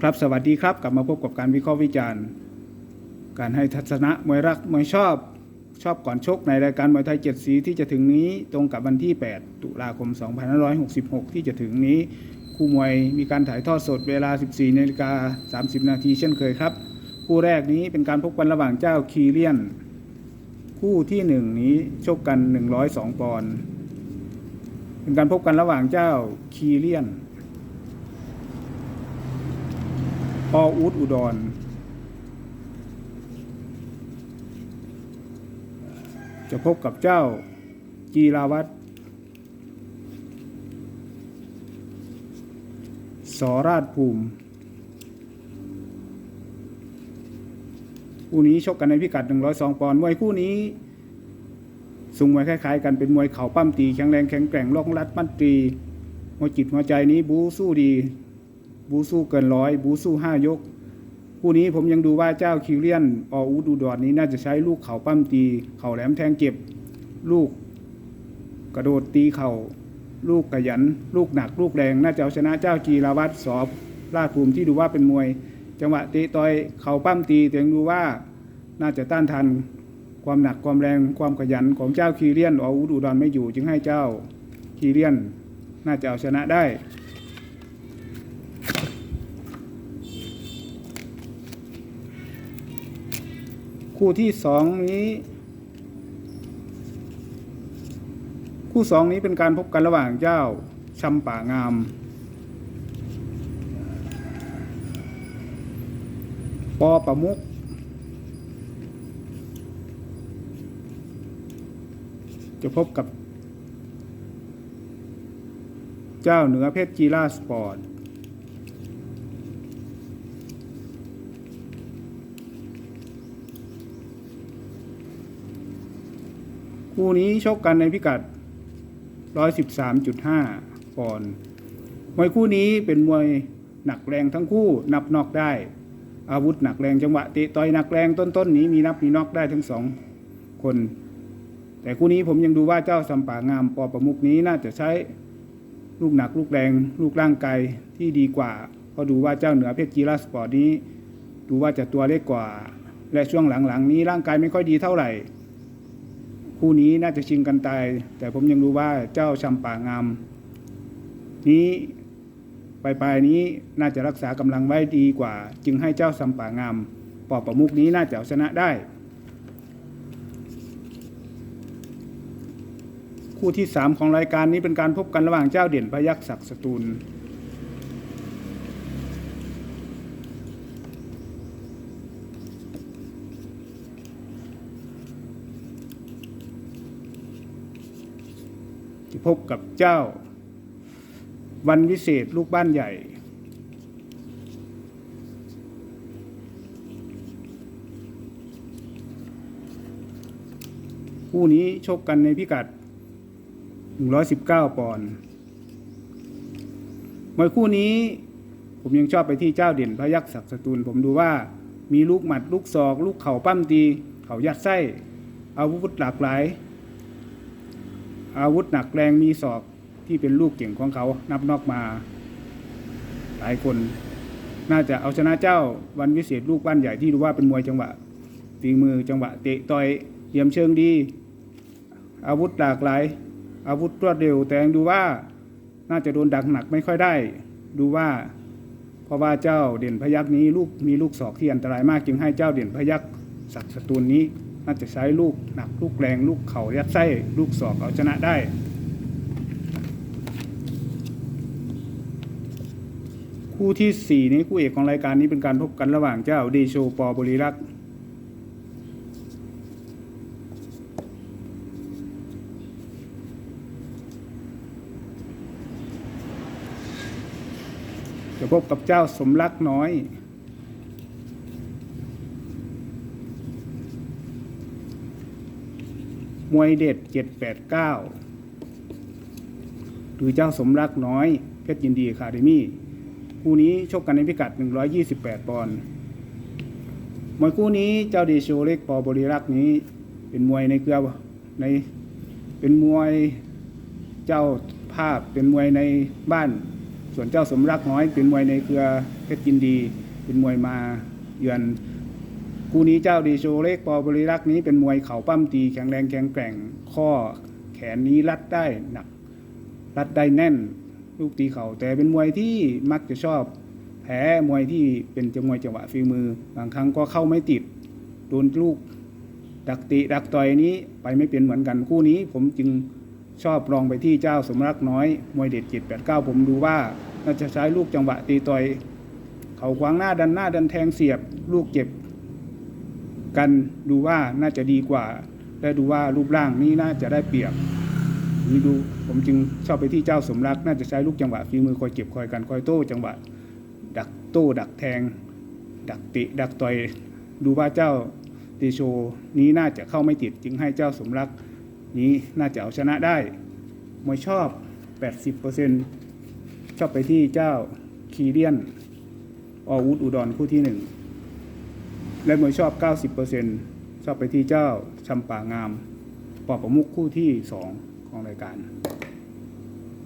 ครับสวัสดีครับ กลับมาพบกับการวิเคราะห์วิจารณ์ การให้ทัศนะมวยรักมวยชอบชอบก่อนชกในรายการมวยไทยเจ็ดสีที่จะถึงนี้ตรงกับวันที่ 8 ตุลาคม 2566 ที่จะถึงนี้ คู่มวยมีการถ่ายทอดสดเวลา 14นาฬิกา30 นาทีเช่นเคยครับ คู่แรกนี้เป็นการพบกันระหว่างเจ้าคีเลียน คู่ที่หนึ่งนี้ชกกัน 102 ปอนด์เป็นการพบกันระหว่างเจ้าคีเลียน ป ออูดอุดร จะพบกับเจ้าจีราวัตรสอราชภูมิคู่นี้ชกกันในพิกัด 102 ปอนด์มวยคู่นี้สูงมวยคล้ายๆ กันเป็นมวยเข่าปั้มตีแข็งแรงแข็งแกร่งล่องรัดมั่นตีหัวจิตหัวใจนี้บูสู้ดี บูสู้เกินร้อยบูสู้ห้ายกคู่นี้ผมยังดูว่าเจ้าคิวเลียนออูดูดอดนี้น่าจะใช้ลูกเข่าปั้มตี เข่าแหลมแทงเจ็บ ลูก กระโดดตีเข่า ลูกกระยัน ลูกหนัก ลูกแรงน่าจะเอาชนะเจ้าจีราวัตรสอบราชภูมิที่ดูว่าเป็นมวย จังหวะเตะต่อยเข่าปั้มตีแต่ยังดูว่าน่าจะต้านทานความหนักความแรงความขยันของเจ้าคีเลียนออูดูดอนไม่อยู่ จึงให้เจ้าคีเลียน น่าจะเอาชนะได้ คู่ที่สองนี้ คู่สองนี้เป็นการพบกันระหว่างเจ้าชำป่างาม ปอประมุกจะพบกับ เจ้าเหนือเพชรจีราสปอร์ต คู่นี้ชกกันในพิกัด 113.5ปอนด์มวยคู่นี้เป็นมวยหนักแรงทั้งคู่นับนอกได้ อาวุธหนักแรงจังหวะเตะต่อยหนักแรงต้นๆนี้มีนับมีนอกได้ทั้งสองคน แต่คู่นี้ผมยังดูว่าเจ้าสัมป่างามปอประมุกนี้น่าจะใช้ลูกหนักลูกแรงลูกร่างกายที่ดีกว่าเพราะดูว่าเจ้าเหนือเพชรจีราสปอร์ตนี้ ดูว่าจะตัวเล็กกว่า และช่วงหลังๆ นี้ร่างกายไม่ค่อยดีเท่าไหร่ คู่นี้น่าจะชิงกันตาย แต่ผมยังรู้ว่าเจ้าชำป่างาม นี้ปลายๆนี้น่าจะรักษากำลังไว้ดีกว่า จึงให้เจ้าชำป่างามปอบประมุกนี้น่าจะเอาชนะได้ คู่ที่สามของรายการนี้เป็นการพบกันระหว่างเจ้าเด่นพยักษ์ศักดิ์สตูล พบกับเจ้า วันวิเศษลูกบ้านใหญ่ คู่นี้ชกกันในพิกัด 119 ปอนด์มวยคู่นี้ผมยังชอบไปที่เจ้าเด่นพยักษ์ศักดิ์สตูล ผมดูว่ามีลูกหมัด ลูกศอก ลูกเข่าปั้มตี เข่ายัดไส้อาวุธหลากหลาย อาวุธหนักแรงมีศอกที่เป็นลูกเก่งของเขานับนอกมา หลายคน น่าจะเอาชนะเจ้าวันวิเศษลูกบ้านใหญ่ที่รู้ว่าเป็นมวยจังหวะฝีมือจังหวะเตะต่อยเหลี่ยมเชิงดี อาวุธหลากหลาย อาวุธรวดเร็ว แต่งดูว่าน่าจะโดนดักหนักไม่ค่อยได้ ดูว่าเพราะว่าเจ้าเด่นพยักนี้ลูกมีลูกศอกที่อันตรายมากจึงให้เจ้าเด่นพยักศักดิ์สตูลนี้ น่าจะใช้ลูกหนักลูกแรงลูกเข่ายัดไส้ลูกศอกเอาชนะได้คู่ที่สี่นี้คู่เอกของรายการนี้เป็นการพบกันระหว่างเจ้าเดโชปอบริรักษ์จะพบกับเจ้าสมรักน้อย วยเด็ดเจ็ดแปดเก้าหรือเจ้าสมรักน้อย เพชรยินดีคาเดมี่คู่นี้ชกกันในพิกัด 128 ปอนด์มวยคู่นี้เจ้าเดโชเล็กปอบริรักษ์นี้ เป็นมวยในเครือในเป็นมวยเจ้าภาพเป็นมวยในบ้าน ส่วนเจ้าสมรักน้อย เป็นมวยในเครือเพชรยินดี เป็นมวยมาเยือน คู่นี้เจ้าดีโชเล็กปอบริรักษ์นี้เป็นมวยเข่าปั้มตีแข็งแรงแข็งแกร่ง ข้อแขนนี้รัดได้หนัก รัดได้แน่น ลูกตีเข่าแต่เป็นมวยที่มักจะชอบแพ้มวยที่เป็นจมวยจังหวะฝีมือ บางครั้งก็เข้าไม่ติดโดนลูก ดักติดักต่อยนี้ไปไม่เป็นเหมือนกันคู่นี้ ผมจึงชอบลองไปที่เจ้าสมรักน้อยมวยเด็ดเจ็ดแปดเก้าผมดูว่าน่าจะใช้ลูกจังหวะตีต่อย เขาขวางหน้าดันหน้าดันแทงเสียบ ลูกเก็บ กันดูว่าน่าจะดีกว่า และดูว่ารูปร่างนี้น่าจะได้เปรียบนี่ดูผมจึงชอบไปที่เจ้าสมรัก น่าจะใช้ลูกจังหวะฝีมือคอยเก็บคอยกันคอยโต้จังหวะ ดักโต้ดักแทง ดักติดักต่อยดูว่าเจ้าเตโชนี้น่าจะเข้าไม่ติดจึงให้เจ้าสมรัก นี้น่าจะเอาชนะได้มวยชอบ 80%ชอบไปที่เจ้าคีเรียนอวุธอุดรคู่ที่หนึ่ง และมวยชอบ 90%ชอบไปที่เจ้าชำป่างามปอประมุกคู่ที่ 2 ของรายการ